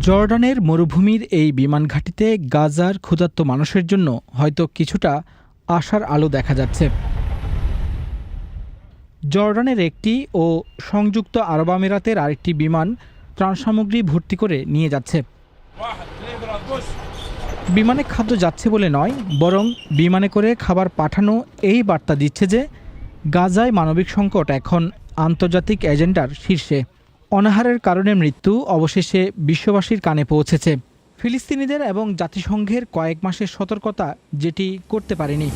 জর্ডানের মরুভূমির এই বিমান ঘাঁটিতে গাজার ক্ষুধার্ত মানুষের জন্য হয়তো কিছুটা আশার আলো দেখা যাচ্ছে। জর্ডানের একটি ও সংযুক্ত আরব আমিরাতের আরেকটি বিমান ত্রাণ সামগ্রী ভর্তি করে নিয়ে যাচ্ছে। বিমানে খাদ্য যাচ্ছে বলে নয়, বরং বিমানে করে খাবার পাঠানো এই বার্তা দিচ্ছে যে গাজায় মানবিক সংকট এখন আন্তর্জাতিক এজেন্ডার শীর্ষে। অনাহারের কারণে মৃত্যু অবশেষে বিশ্ববাসীর কানে পৌঁছেছে। ফিলিস্তিনিদের এবং জাতিসংঘের কয়েক মাসের সতর্কতা যেটি করতে পারেনি।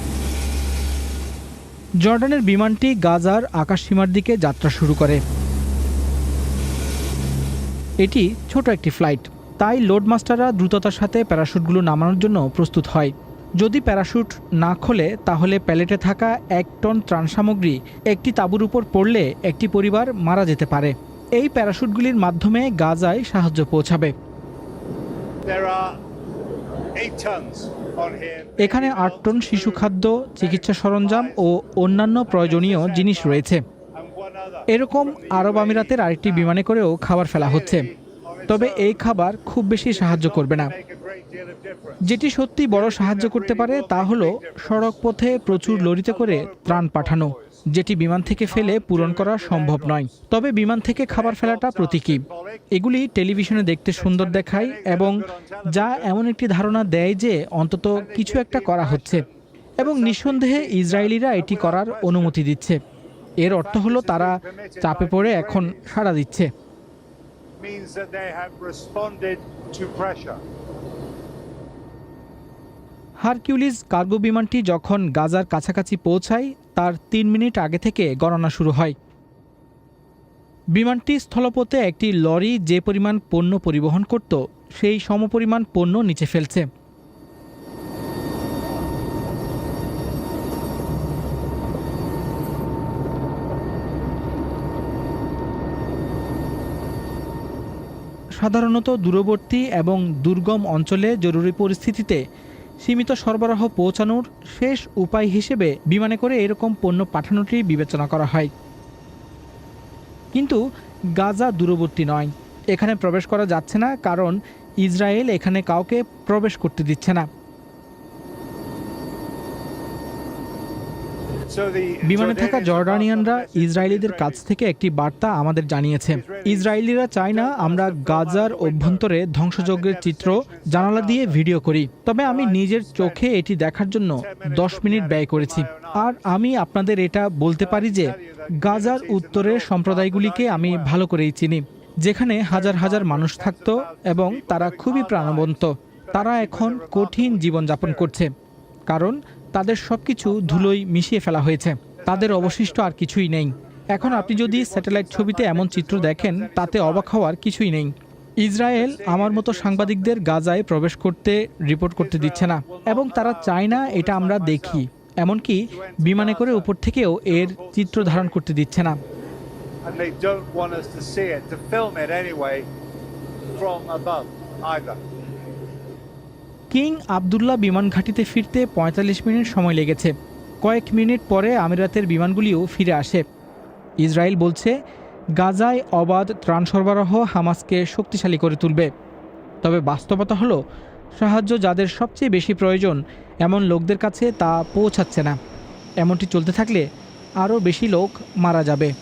জর্ডানের বিমানটি গাজার আকাশসীমার দিকে যাত্রা শুরু করে। এটি ছোট একটি ফ্লাইট। তাই লোডমাস্টাররা দ্রুততার সাথে প্যারাশুটগুলো নামানোর জন্য প্রস্তুত হয়। যদি প্যারাশুট না খোলে, তাহলে প্যালেটে থাকা এক টন ত্রাণ সামগ্রী একটি তাঁবুর উপর পড়লে একটি পরিবার মারা যেতে পারে। এই প্যারাশুটগুলির মাধ্যমে গাজায় সাহায্য পৌঁছাবে. এখানে আট টন শিশু খাদ্য চিকিৎসা সরঞ্জাম ও অন্যান্য প্রয়োজনীয় জিনিস রয়েছে. এরকম আরব আমিরাতের আরেকটি বিমানে করেও খাবার ফেলা হচ্ছে তবে এই খাবার খুব বেশি সাহায্য করবে না. যেটি সত্যি বড় সাহায্য করতে পারে তা হলো সড়ক পথে প্রচুর লরিতে করে ত্রাণ পাঠানো যেটি বিমান থেকে ফেলে পূরণ করা সম্ভব নয়। তবে বিমান থেকে খাবার ফেলাটা প্রতীকী। এগুলি টেলিভিশনে দেখতে সুন্দর দেখায় এবং যা এমন একটি ধারণা দেয় যে অন্তত কিছু একটা করা হচ্ছে এবং নিঃসন্দেহে ইসরায়েলিরা এটি করার অনুমতি দিচ্ছে। এর অর্থ হলো তারা চাপে পড়ে এখন সাড়া দিচ্ছে। হারকিউলিস কার্গো বিমানটি যখন গাজার কাছাকাছি পৌঁছায়, তার তিন মিনিট আগে থেকে গণনা শুরু হয়। বিমানটি স্থলপথে একটি লরি যে পরিমাণ পণ্য পরিবহন করত, সেই সমপরিমাণ পণ্য নিচে ফেলছে। সাধারণত দূরবর্তী এবং দুর্গম অঞ্চলে জরুরি পরিস্থিতিতে সীমিত সরবরাহ পৌঁছানোর শেষ উপায় হিসেবে বিমানে করে এরকম পণ্য পাঠানোটি বিবেচনা করা হয়। কিন্তু গাজা দূরবর্তী নয়। এখানে প্রবেশ করা যাচ্ছে না কারণ ইসরায়েল এখানে কাউকে প্রবেশ করতে দিচ্ছে না। বিমানে থাকা জর্ডানিয়ানরা ইসরায়েলিদের কাছ থেকে একটি বার্তা আমাদের জানিয়েছে। ইসরায়েলিরা চায় না আমরা গাজার অভ্যন্তরে ধ্বংসযজ্ঞের চিত্র জানালা দিয়ে ভিডিও করি। তবে আমি নিজের চোখে এটি দেখার জন্য দশ মিনিট ব্যয় করেছি। আর আমি আপনাদের এটা বলতে পারি যে গাজার উত্তরের সম্প্রদায়গুলিকে আমি ভালো করেই চিনি যেখানে হাজার হাজার মানুষ থাকতো এবং তারা খুবই প্রাণবন্ত। তারা এখন কঠিন জীবনযাপন করছে। কারণ তাদের সব কিছু ধুলোয় মিশিয়ে ফেলা হয়েছে। তাদের অবশিষ্ট আর কিছুই নেই। এখন আপনি যদি স্যাটেলাইট ছবিতে এমন চিত্র দেখেন, তাতে অবাক হওয়ার কিছুই নেই। ইসরায়েল আমার মতো সাংবাদিকদের গাজায় প্রবেশ করতে রিপোর্ট করতে দিচ্ছে না, এবং তারা চায় না এটা আমরা দেখি। এমনকি বিমানে করে উপর থেকেও এর চিত্র ধারণ করতে দিচ্ছে না। From above, either. King Abdullah বিমান ঘাঁটিতে ফিরতে পঁয়তাল্লিশ মিনিট সময় লেগেছে। কয়েক মিনিট পরে আমিরাতের বিমানগুলিও ফিরে আসে। ইসরায়েল বলছে, গাজায় অবাধ ত্রাণ সরবরাহ হামাসকে শক্তিশালী করে তুলবে। তবে বাস্তবতা হলো, সাহায্য যাদের সবচেয়ে বেশি প্রয়োজন, এমন লোকদের কাছে তা পৌঁছাচ্ছে না। এমনটি চলতে থাকলে আরও বেশি লোক মারা যাবে।